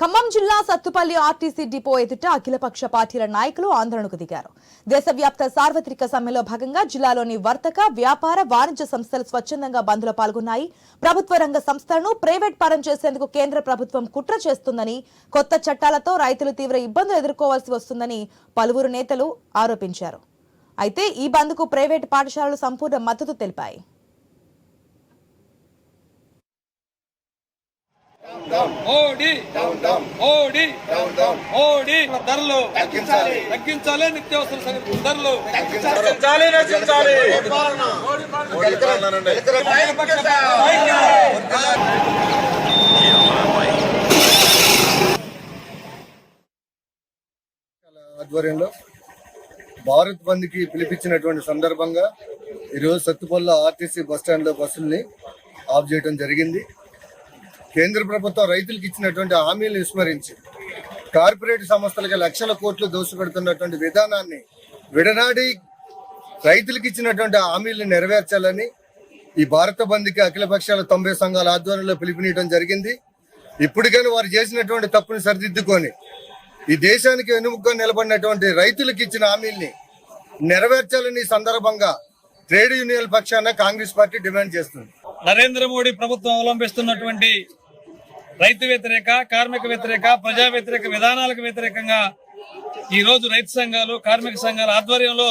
Khammam జిల్లా Sathupalli RTC depot ఎదుట అఖిలపక్ష పార్టీల నాయకులు ఆందోళనకు దిగారు. దేశవ్యాప్త సార్వత్రిక సమ్మెలో భాగంగా జిల్లాలోని వర్తక వ్యాపార వాణిజ్య సంస్థలు స్వచ్ఛందంగా బంద్లో పాల్గొన్నాయి. ప్రభుత్వ రంగ సంస్థలను ప్రైవేట్ పరం చేసేందుకు కేంద్ర ప్రభుత్వం కుట్ర చేస్తుందని కొత్త చట్టాలతో రైతులు తీవ్ర ఇబ్బందులు ఎదుర్కోవాల్సి వస్తుందని పలువురు నేతలు ఆరోపించారు. అయితే ఈ బంద్కు ప్రైవేట్ పాఠశాలలు సంపూర్ణ మద్దతు తెలిపాయి. మోడీ. మోడీ. మోడీ. ధరలు తగ్గించాలి. తగ్గించాలి. నిత్యావసర ధరలు నశించాలి ఆధ్వర్యంలో భారత్ బంద్కి పిలిపించినటువంటి సందర్భంగా ఈరోజు సత్తుపల్ల ఆర్టీసీ బస్టాండ్లో బస్సుల్ని ఆఫ్ చేయడం జరిగింది. కేంద్ర ప్రభుత్వం రైతులకు ఇచ్చినటువంటి హామీలు విస్మరించి కార్పొరేట్ సంస్థలకి లక్షల కోట్లు దోషపెడుతున్నటువంటి విధానాన్ని విడనాడి రైతులకు ఇచ్చినటువంటి హామీలను నెరవేర్చాలని ఈ భారత బంద్కి అఖిల పక్షాల తొంభై సంఘాల ఆధ్వర్యంలో పిలుపునియడం జరిగింది. ఇప్పటికైనా వారు చేసినటువంటి తప్పుని సరిదిద్దుకొని ఈ దేశానికి వెనుముగ్గా నిలబడినటువంటి రైతులకు ఇచ్చిన హామీల్ని నెరవేర్చాలని సందర్భంగా ట్రేడ్ యూనియన్ పక్షాన కాంగ్రెస్ పార్టీ డిమాండ్ చేస్తుంది. నరేంద్ర మోడీ ప్రభుత్వం అవలంబిస్తున్నటువంటి రైతు వ్యతిరేక కార్మిక వ్యతిరేక ప్రజా వ్యతిరేక విధానాలకు వ్యతిరేకంగా ఈ రోజు రైతు సంఘాలు కార్మిక సంఘాల ఆధ్వర్యంలో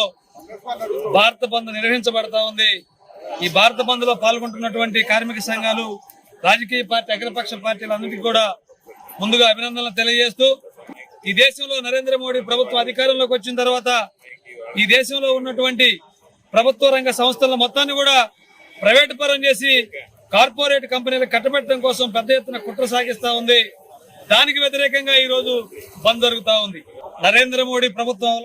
భారత బంద్ నిర్వహించబడతా ఉంది. ఈ భారత బంద్లో పాల్గొంటున్నటువంటి కార్మిక సంఘాలు రాజకీయ పార్టీ అగ్రపక్ష పార్టీలందరికీ కూడా ముందుగా అభినందనలు తెలియజేస్తూ ఈ దేశంలో నరేంద్ర మోడీ ప్రభుత్వం అధికారంలోకి వచ్చిన తర్వాత ఈ దేశంలో ఉన్నటువంటి ప్రభుత్వ రంగ సంస్థల మొత్తాన్ని కూడా ప్రైవేట్ పరం చేసి కార్పొరేట్ కంపెనీలు కట్టబెట్టడం కోసం పెద్ద ఎత్తున కుట్ర సాగిస్తా ఉంది. దానికి వ్యతిరేకంగా ఈ రోజు బంద్ జరుగుతా ఉంది. నరేంద్ర మోడీ ప్రభుత్వం